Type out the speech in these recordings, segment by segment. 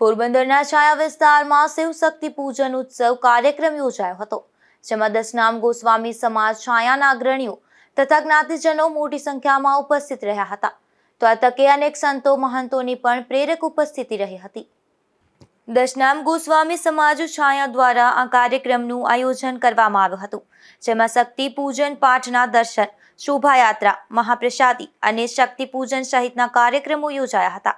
પોરબંદરના છાયા વિસ્તારમાં શિવશક્તિ પૂજન ઉત્સવ કાર્યક્રમ યોજાયો હતો, જેમાં દશનામ ગોસ્વામી સમાજ છાયાના અગ્રણીઓ તથા જ્ઞાતિજનો મોટી સંખ્યામાં ઉપસ્થિત રહ્યા હતા. તો આ તકે અનેક સંતો મહંતોની પણ પ્રેરક ઉપસ્થિતિ રહી હતી. દશનામ ગોસ્વામી સમાજ છાયા દ્વારા આ કાર્યક્રમનું આયોજન કરવામાં આવ્યું હતું, જેમાં શક્તિ પૂજન પાઠના દર્શન, શોભાયાત્રા, મહાપ્રસાદી અને શક્તિ પૂજન સહિતના કાર્યક્રમો યોજાયા હતા,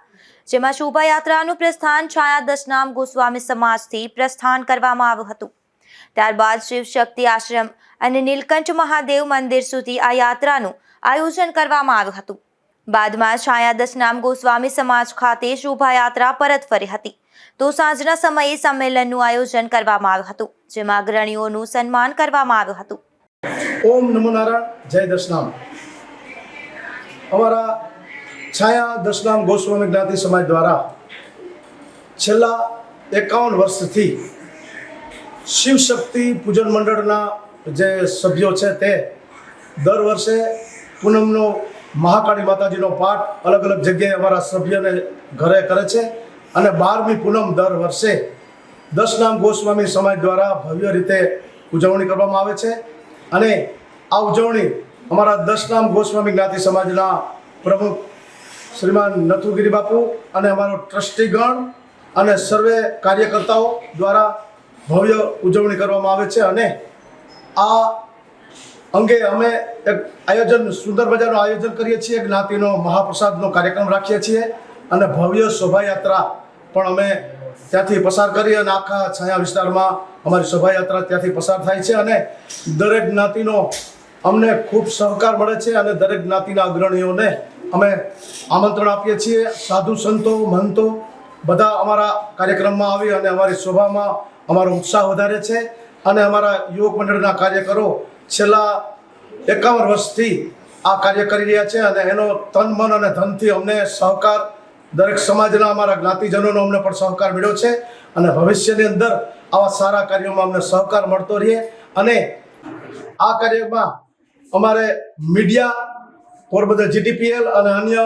જેમાં શોભાયાત્રાનું પ્રસ્થાન છાયા દશનામ ગોસ્વામી સમાજથી પ્રસ્થાન કરવામાં આવ્યું હતું. ત્યારબાદ શિવ શક્તિ આશ્રમ અને નીલકંઠ મહાદેવ મંદિર સુધી આ યાત્રાનું આયોજન કરવામાં આવ્યું હતું. બાદમાં છાયા દશનામ ગોસ્વામી સમાજ ખાતે શોભાયાત્રા પરત ફરી હતી. તો સાંજના સમયે સંમેલનનું આયોજન કરવામાં આવ્યું હતું, જેમાં અગ્રણીઓનું સન્માન કરવામાં આવ્યું હતું. ઓમ નમો નારાયણ, જય દશનામ. અમારા છાયા દશનામ ગોસ્વામી જ્ઞાતિ સમાજ દ્વારા છેલ્લા એકાવન વર્ષથી શિવશક્તિ પૂજન મંડળના જે સભ્યો છે તે દર વર્ષે પૂનમનો મહાકાળી માતાજીનો પાઠ અલગ અલગ જગ્યાએ અમારા સભ્યને ઘરે કરે છે. અને બારમી પૂનમ દર વર્ષે દશનામ ગોસ્વામી સમાજ દ્વારા ભવ્ય રીતે ઉજવણી કરવામાં આવે છે. અને આ ઉજવણી અમારા દશનામ ગોસ્વામી જ્ઞાતિ સમાજના પ્રમુખ શ્રીમાન નથુગીરી બાપુ અને અમારો ટ્રસ્ટીગણ અને સર્વે કાર્યકર્તાઓ દ્વારા ભવ્ય ઉજવણી કરવામાં આવે છે. અને આ અંગે અમે એક આયોજન સુંદર મજાનું આયોજન કરીએ છીએ. જ્ઞાતિનો મહાપ્રસાદનો કાર્યક્રમ રાખીએ છીએ. અને ભવ્ય શોભાયાત્રા પણ અમે ત્યાંથી પસાર કરી અને આખા છાયા વિસ્તારમાં અમારી શોભાયાત્રા ત્યાંથી પસાર થાય છે અને દરેક જ્ઞાતિનો અમને ખૂબ સહકાર મળે છે અને દરેક જ્ઞાતિના અગ્રણીઓને અમે આમંત્રણ આપીએ છીએ. સાધુ સંતો મહંતો બધા અમારા કાર્યક્રમમાં આવી અને અમારી શોભામાં અમારો ઉત્સાહ વધારે છે અને અમારા યુવક મંડળના કાર્યકરો છેલ્લા એકાવન વર્ષથી આ કાર્ય કરી રહ્યા છે અને એનો તન, મન અને ધનથી અમને સહકાર દરેક સમાજના અમારા જ્ઞાતિજનોનો અમને પણ સહકાર મળ્યો છે અને ભવિષ્યની અંદર આવા સારા કાર્યોમાં અમને સહકાર મળતો રહે અને આ કાર્યમાં અમારે મીડિયા પોરબંદર જીટીપીએલ અને અન્ય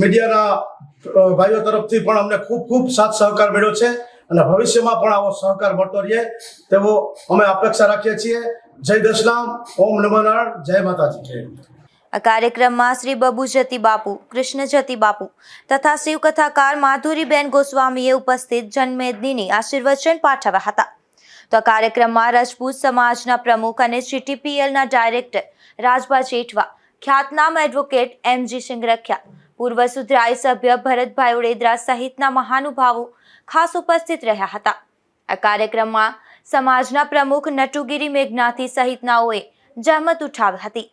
મીડિયાના ભાઈઓ તરફથી પણ અમને ખૂબ ખૂબ સાથ સહકાર મળ્યો છે અને ભવિષ્યમાં પણ આવો સહકાર મળતો રહે તેવો અમે અપેક્ષા રાખીએ છીએ. જય દશનામ, ઓમ નમઃ નારાયણ, જય માતાજી. આ કાર્યક્રમમાં શ્રી બબુજતી બાપુ કૃષ્ણજતી બાપુ તથા શિવકથાકાર માધુરીબેન ગોસ્વામીએ ઉપસ્થિત જન્મેદનીની આશીર્વચન પાઠવ્યા હતા. તો આ કાર્યક્રમમાં રાજપૂત સમાજના પ્રમુખ અને જીટીપીએલના ડાયરેક્ટર રાજભા જેઠવા, ખ્યાતનામ એડવોકેટ એમજી સિંગરખિયા, પૂર્વ સુધરાઈ સભ્ય ભરતભાઈ ઉડેદરા સહિતના મહાનુભાવો ખાસ ઉપસ્થિત રહ્યા હતા. આ કાર્યક્રમમાં સમાજના પ્રમુખ નટુગીરી મેઘનાથી સહિતનાઓએ જહેમત ઉઠાવી હતી.